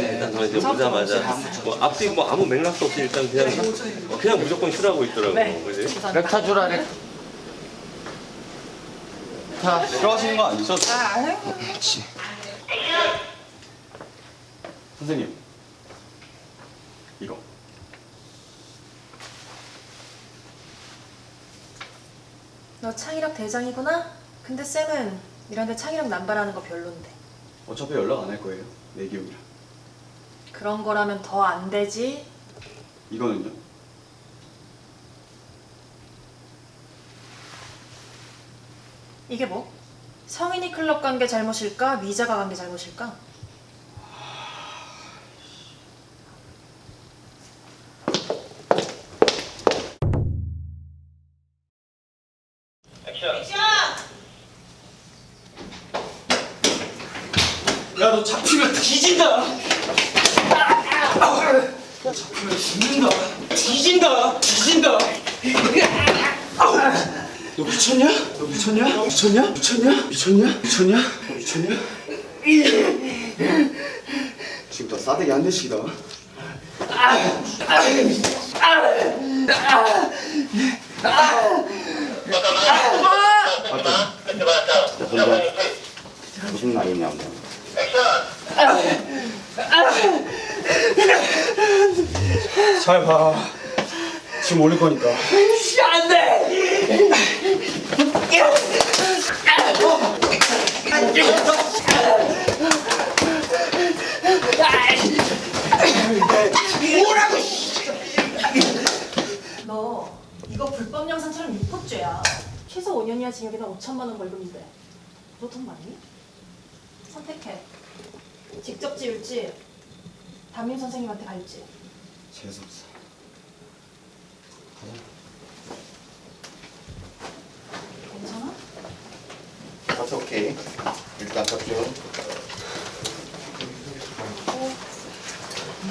일단 저 이제 오자마자 뭐 앞뒤 뭐 아무 맥락도 없이 일단 그냥 그냥 무조건 싫어하고 있더라고. 네. 그지? 렉타 주라 렉. 타. 싫어하시는 거 아니죠? 아, 선생님 이거 너 창의력 대장이구나? 근데 쌤은 이런데 창의력 남발하는 거 별론데. 어차피 연락 안 할 거예요 내 기억이라 그런 거라면 더 안 되지. 이거는요? 이게 뭐? 성인이 클럽 간게 잘못일까? 미자가 간게 잘못일까? 야 너 잡히면 뒤진다 너 잡히면 죽는다 뒤진다 뒤진다 너 미쳤냐? 너 미쳤냐? 미쳤냐? 미쳤냐? 미쳤냐? 미쳤냐? 너 미쳤냐? 지금 다 싸대기 한 대씩이다 무슨 말이냐고 잘 봐. 지금 올릴 거니까. 너 이거 불법 영상처럼 유포죄야. 최소 5년 이하 징역이나 5천만 원 벌금인데. 너 돈 많니? 선택해. 직접 지울지 담임 선생님한테 갈지. 재수없어. 괜찮아? 다시 오케이. 일단 접종.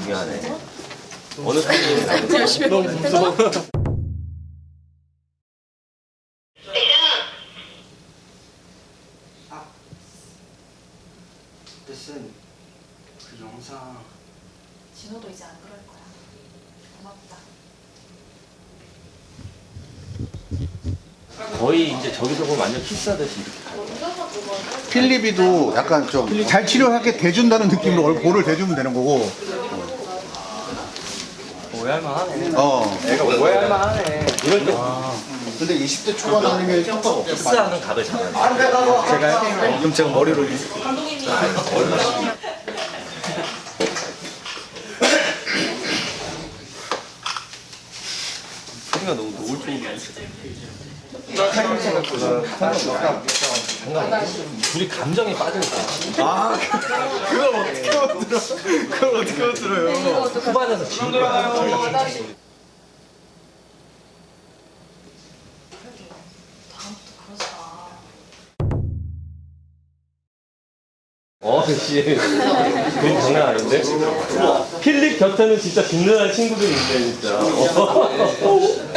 미안해. 어느 선생님 너무 무서워. 뜻은 그 영상. 진호도 이제 안 그럴 거야. 고맙다. 거의 이제 저기서 보면 완전 키스하듯이 이렇게. 필립이도 약간 좀 잘 치료하게 대준다는 느낌으로 얼- 볼을 대주면 되는 거고. 오해할만 하네. 어. 애가 오해할만 하네. 이럴 때 근데 20대 초반 아니면 효과가 없어. 키스하는 각을 잡아야 돼. 제가요? 그럼 제가 머리로 소리가 너무 노을적으로. 둘이 감정에 빠져있어. 아, 그걸 어떻게 만들어? 그걸 어떻게 만들어요? 후반에서 진 거야. 어, 씨. 그건 장난 아닌데? 필립 곁에는 진짜 든든한 친구들이 있네, 진짜. 어,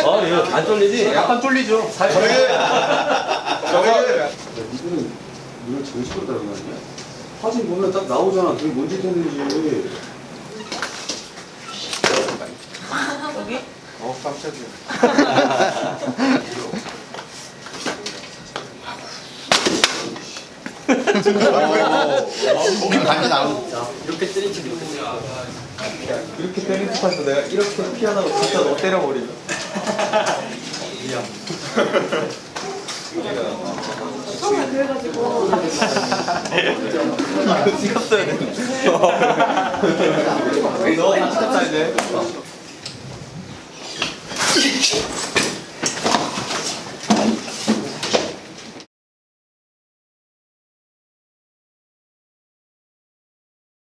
어, 이거 안 쫄리지? 약간 쫄리죠. 살짝. 이거는 이걸 정식으로 따는 거 아니야? 사진 보면 딱 나오잖아. 그게 뭔 짓 했는지. 어, 깜짝이야. 목이 반전 나오. 이렇게 때린 척 이렇게 이렇게 때린 척해서 내가 이렇게 피하다가 진짜 너 때려버리죠. 미안. 찍었어야 돼. 너 쳤다 이제.